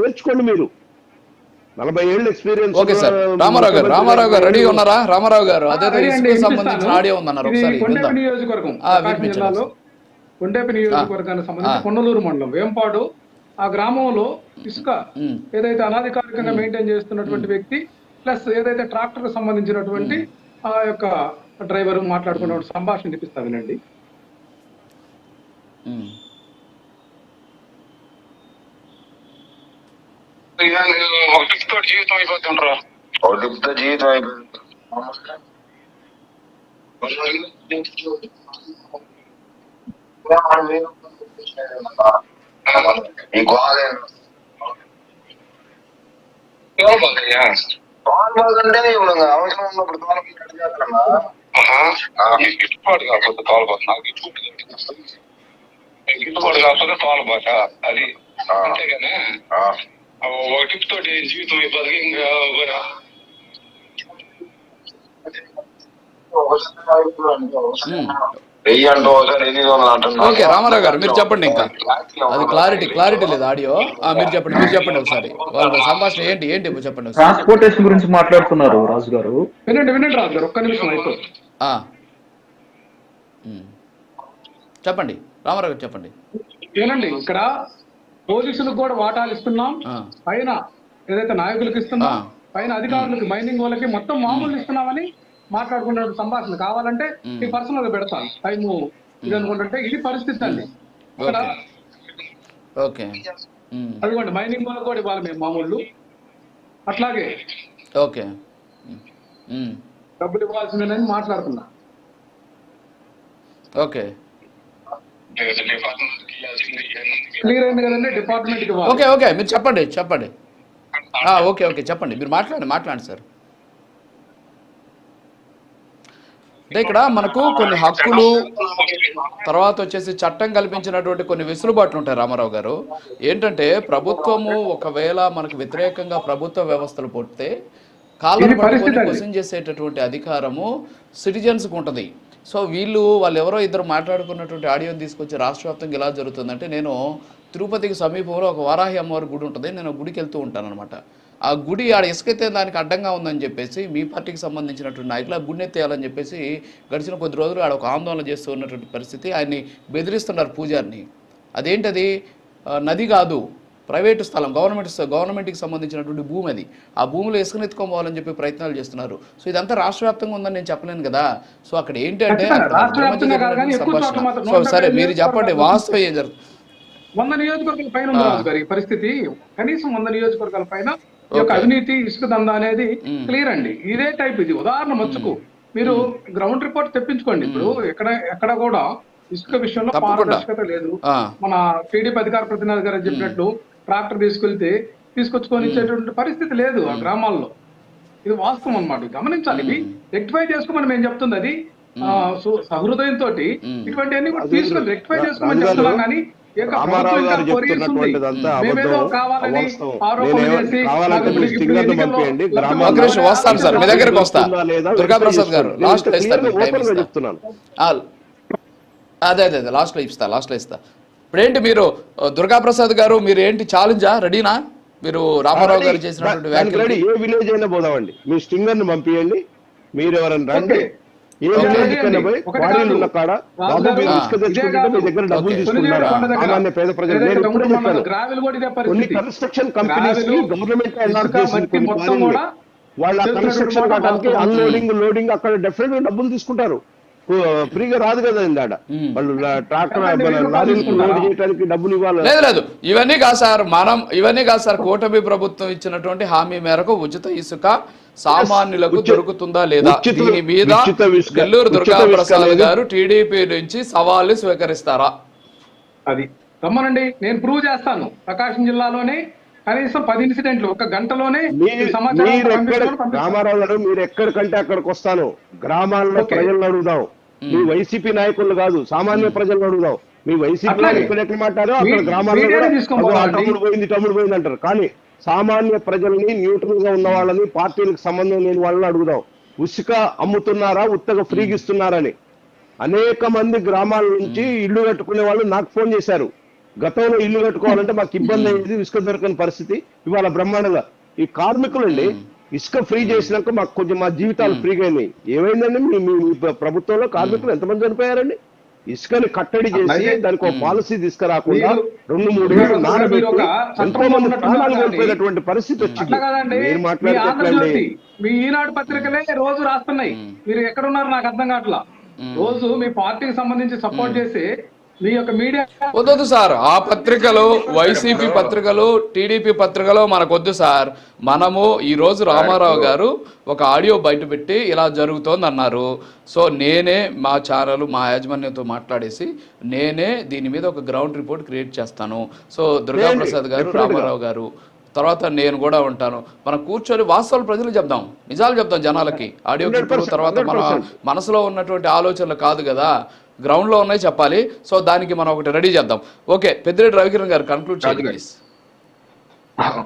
నేర్చుకోండి మీరు. నలభై ఏళ్ళు ఎక్స్పీరియన్స్ ఓకే సార్. రామారావు గారు రామారావు గారు రెడీ ఉన్నారా? రామారావు గారు అదే సంబంధించిన. ఆడియో ఉందన్నారు ఒకసారి నియోజకవర్గం జిల్లాలో. కొండపి నియోజకవర్గానికి సంబంధించి కొండలూరు మండలం వేంపాడు. ఆ గ్రామంలో ఇసుక. ఏదైతే అనధికారికంగా మెయింటైన్ చేస్తున్నటువంటి వ్యక్తి ప్లస్ ఏదైతే ట్రాక్టర్కు సంబంధించినటువంటి ఆ యొక్క డ్రైవర్ మాట్లాడుకున్న సంభాషణ వినిపిస్తా వినండి. అయిపోతుండ్రా ఒక టిప్తో జీవితం అయిపోయింది ఈ గోల్ ఏమవుతుందయ్యా గోల్ బాగుంటే ఇప్పుడు అవసరం ఉన్నప్పుడు గోల్ చేస్తున్నా ఆహా. ఈ గిట్టుబాటు కాకపోతే తోలబాట నాకు గిట్టుబాటు కాదు. ఈ గిట్టుబాటు కాకపోతే తోలబాట అది అంతేగానే తోటి జీవితం ఓకే రామారావు గారు మీరు చెప్పండి ఇంకా. అది క్లారిటీ క్లారిటీ లేదు ఆడియో. ఆ, మీరు చెప్పండి మీరు చెప్పండి ఒకసారి. వాళ్ళ సంభాషణ ఏంటి ఏంటి చెప్పండి ట్రాన్స్పోర్టేషన్ గురించి మాట్లాడుతున్నారు రాజు గారు వినండి వినండి రాజు గారు ఒక్క నిమిషం. చెప్పండి రామారావు గారు చెప్పండి. వినండి ఇక్కడ పోలీసులకు కూడా వాటాలు ఇస్తున్నాం. పైన ఏదైతే నాయకులకు ఇస్తున్నాం. పైన అధికారులకు మైనింగ్ వాళ్ళకి మొత్తం మామూలు ఇస్తున్నామని మాట్లాడుకున్న సంభాషణ కావాలంటే ఈ పర్సనల్గా పెడతాను టైం ఇది అనుకుంటుంటే ఇది పరిస్థితి అండి. ఓకే. అదిగోండి మైనింగ్ వాళ్ళకి కూడా ఇవ్వాలి మేము మామూలు. అట్లాగే ఓకే. డబ్బులు ఇవ్వాల్సిందేనని మాట్లాడుతున్నా ఓకే. క్లియర్ అయింది కదండి? డిపార్ట్మెంట్కి ఇవ్వాలి ఓకే ఓకే. మీరు చెప్పండి చెప్పండి. Okay okay. చెప్పండి. మీరు మాట్లాడండి మాట్లాడండి సార్. అంటే ఇక్కడ మనకు కొన్ని హక్కులు తర్వాత వచ్చేసి చట్టం కల్పించినటువంటి కొన్ని వెసులుబాట్లు ఉంటాయి రామారావు గారు. ఏంటంటే ప్రభుత్వము ఒకవేళ మనకు వ్యతిరేకంగా ప్రభుత్వ వ్యవస్థలు పుడితే పట్టుకొని అండి. క్వశ్చన్ చేసేటటువంటి అధికారము సిటిజన్స్కి ఉంటుంది. సో వీళ్ళు వాళ్ళు ఎవరో ఇద్దరు మాట్లాడుకున్నటువంటి ఆడియోని తీసుకొచ్చి రాష్ట్ర వ్యాప్తంగా ఎలా జరుగుతుందంటే నేను తిరుపతికి సమీపంలో ఒక వారాహి అమ్మవారి గుడి ఉంటుంది నేను గుడికి వెళ్తూ ఉంటాను అనమాట ఆ గుడి ఆడ ఇసుకైతే దానికి అడ్డంగా ఉందని చెప్పేసి మీ పార్టీకి సంబంధించినటువంటి నాయకులు ఆ గుడిని ఎత్తేయాలని చెప్పేసి గడిచిన కొద్ది రోజులు ఆడ ఒక ఆందోళన చేస్తూ ఉన్నటువంటి పరిస్థితి ఆయన్ని బెదిరిస్తున్నారు పూజారిని. అదేంటది? నది కాదు. ప్రైవేటు స్థలం గవర్నమెంట్ గవర్నమెంట్కి సంబంధించినటువంటి భూమి అది. ఆ భూమిలో ఇసుకని ఎత్తుకోవాలని చెప్పి ప్రయత్నాలు చేస్తున్నారు. సో ఇదంతా రాష్ట్ర వ్యాప్తంగా ఉందని నేను చెప్పలేను కదా. సో అక్కడ ఏంటంటే సంభాషణ. సరే మీరు చెప్పండి వాస్తవం ఏం జరుగుతుంది? వంద నియోజకవర్గాల పైన పరిస్థితి. కనీసం వంద నియోజకవర్గాల పైన ఈ యొక్క. అవినీతి ఇసుక దందా అనేది. క్లియర్ అండి. ఇదే టైప్ ఇది. ఉదాహరణ మచ్చుకు. మీరు గ్రౌండ్ రిపోర్ట్ తెప్పించుకోండి. ఇప్పుడు ఎక్కడ ఎక్కడ కూడా ఇసుక విషయంలో. పారదర్శకత లేదు. మన టీడీపీ అధికార ప్రతినిధి గారు చెప్పినట్లు ట్రాక్టర్ తీసుకెళ్తే తీసుకొచ్చుకొని ఇచ్చేటువంటి పరిస్థితి లేదు ఆ గ్రామాల్లో. ఇది వాస్తవం అన్నమాట. గమనించాలి. ఇవి రెక్టిఫై చేసుకోమని మేము చెప్తుంది అది. సహృదయంతో ఇటువంటివన్నీ కూడా తీసుకొని రెక్టిఫై చేసుకోమని చెప్తున్నాం కానీ వస్తాను సార్. మీ దగ్గరకు వస్తా. వస్తుందా లేదా దుర్గా ప్రసాద్ గారు నేను లాస్ట్లో ఇస్తాను. ఇస్తా. చెప్తున్నాను. ఆ, అదే అదే అదే. లాస్ట్లో ఇస్తా లాస్ట్లో ఇస్తా. ఇప్పుడేంటి మీరు ఆ, దుర్గా ప్రసాద్ గారు మీరు ఏంటి ఛాలెంజా? రెడీనా? మీరు రామారావు గారు చేసినటువంటి వ్యాఖ్యలు ఏ విలేజ్ అయినా పోదామండి. మీ స్టింగర్ని పంపించండి మీరు ఎవరైనా రండి. ఏ. విలేజ్ కన్నా పోయి. ఉన్న కాడ బాబు మీరు ఇసుక తెచ్చుకుంటే. మీ దగ్గర డబ్బులు సామాన్య పేద ప్రజలు నేను చెప్పాను కొన్ని కన్స్ట్రక్షన్ కంపెనీస్కి గవర్నమెంట్ అలాట్ కొన్ని క్వారీలు. కూడా వాళ్ళ కన్స్ట్రక్షన్. అన్లోడింగ్ లోడింగ్ అక్కడ డెఫినెట్గా డబ్బులు తీసుకుంటారు. ఫ్రీగా రాదు కదా ఇందాడ. వాళ్ళు ట్రాక్టర్? లోడ్ చేయడానికి డబ్బులు ఇవ్వాలి లేదు లేదు ఇవన్నీ కాదు సార్ మనం ఇవన్నీ కాదు సార్ కూటమి ప్రభుత్వం ఇచ్చినటువంటి హామీ మేరకు ఉచిత ఇసుక సామాన్యులకు దొరుకుతుందా లేదా దీని మీద నెల్లూరు దుర్గా ఉచిత ఇసుక ప్రసాద్ అనేది- గారు టీడీపీ నుంచి సవాళ్ళు స్వీకరిస్తారా అది రమ్మనండి నేను ప్రూవ్ చేస్తాను ప్రకాశం జిల్లాలోనే కనీసం పది ఇన్సిడెంట్లు ఒక గంటలోనే. రామారావు గారు మీరు ఎక్కడికంటే అక్కడికి వస్తాను గ్రామాల్లో ఓకే. ప్రజలను అడుగుదాం మీ వైసీపీ నాయకులు కాదు సామాన్య ప్రజలను అడుగుదాం. మీ వైసీపీ. నాయకులు ఎక్కడ మాట్లాడో అక్కడ గ్రామాల్లో. తమ్ముడు పోయింది తమ్ముడు పోయింది అంటారు. కానీ సామాన్య ప్రజల్ని న్యూట్రల్గా ఉన్న వాళ్ళని పార్టీలకు సంబంధం లేని వాళ్ళని అడుగుదాం. ఉసుక అమ్ముతున్నారా ఉత్తగా ఫ్రీగా ఇస్తున్నారని అనేక మంది గ్రామాల నుంచి ఇల్లు కట్టుకునే వాళ్ళు నాకు ఫోన్ చేశారు. గతంలో ఇల్లు కట్టుకోవాలంటే మాకు ఇబ్బంది అయ్యేది ఇసుక దొరకని పరిస్థితి. ఇవాళ బ్రహ్మాండంగా. ఈ కార్మికులండి ఇసుక ఫ్రీ చేసినాక మాకు కొంచెం మా జీవితాలు ఫ్రీగా అయినాయి ఏమైందండి? మీ మీ ప్రభుత్వంలో కార్మికులు ఎంతమంది చనిపోయారండి? ఇసుకని కట్టడి చేసి. దానికి ఒక పాలసీ తీసుకురాకుండా రెండు మూడు నానబెట్టి ఒక ఎంతో మంది ప్రాణాలు కోల్పోయినటువంటి పరిస్థితి వచ్చింది. మీరు మీ మాట్లాడితే ఆంధ్రజ్యోతి మీ ఈనాడు పత్రికలే రోజు రాస్తున్నాయి. మీరు ఎక్కడ ఉన్నారు నాకు అర్థం కావట్లా? రోజు మీ పార్టీకి సంబంధించి సపోర్ట్ చేసి మీ యొక్క మీడియా వద్దొద్దు సార్. ఆ పత్రికలు వైసీపీ పత్రికలు టీడీపీ పత్రికలు మనకొద్దు సార్. మనము ఈ రోజు రామారావు గారు ఒక ఆడియో బయట పెట్టి ఇలా జరుగుతోంది అన్నారు సో నేనే మా ఛానల్ మా యాజమాన్యంతో మాట్లాడేసి నేనే దీని మీద ఒక గ్రౌండ్ రిపోర్ట్ క్రియేట్ చేస్తాను. సో దుర్గా ప్రసాద్ గారు. రామారావు గారు తర్వాత నేను కూడా ఉంటాను. మనం కూర్చొని వాస్తవాలు ప్రజలు చెప్దాం. నిజాలు చెప్దాం జనాలకి. ఆడియో క్లిప్పులు 100%, తర్వాత మన 100%. మనసులో ఉన్నటువంటి ఆలోచనలు కాదు కదా. గ్రౌండ్లో ఉన్నాయి చెప్పాలి. సో దానికి మనం ఒకటి రెడీ చేద్దాం. ఓకే పెద్దిరెడ్డి రవికిరణ్ గారు కన్క్లూడ్ చేయండి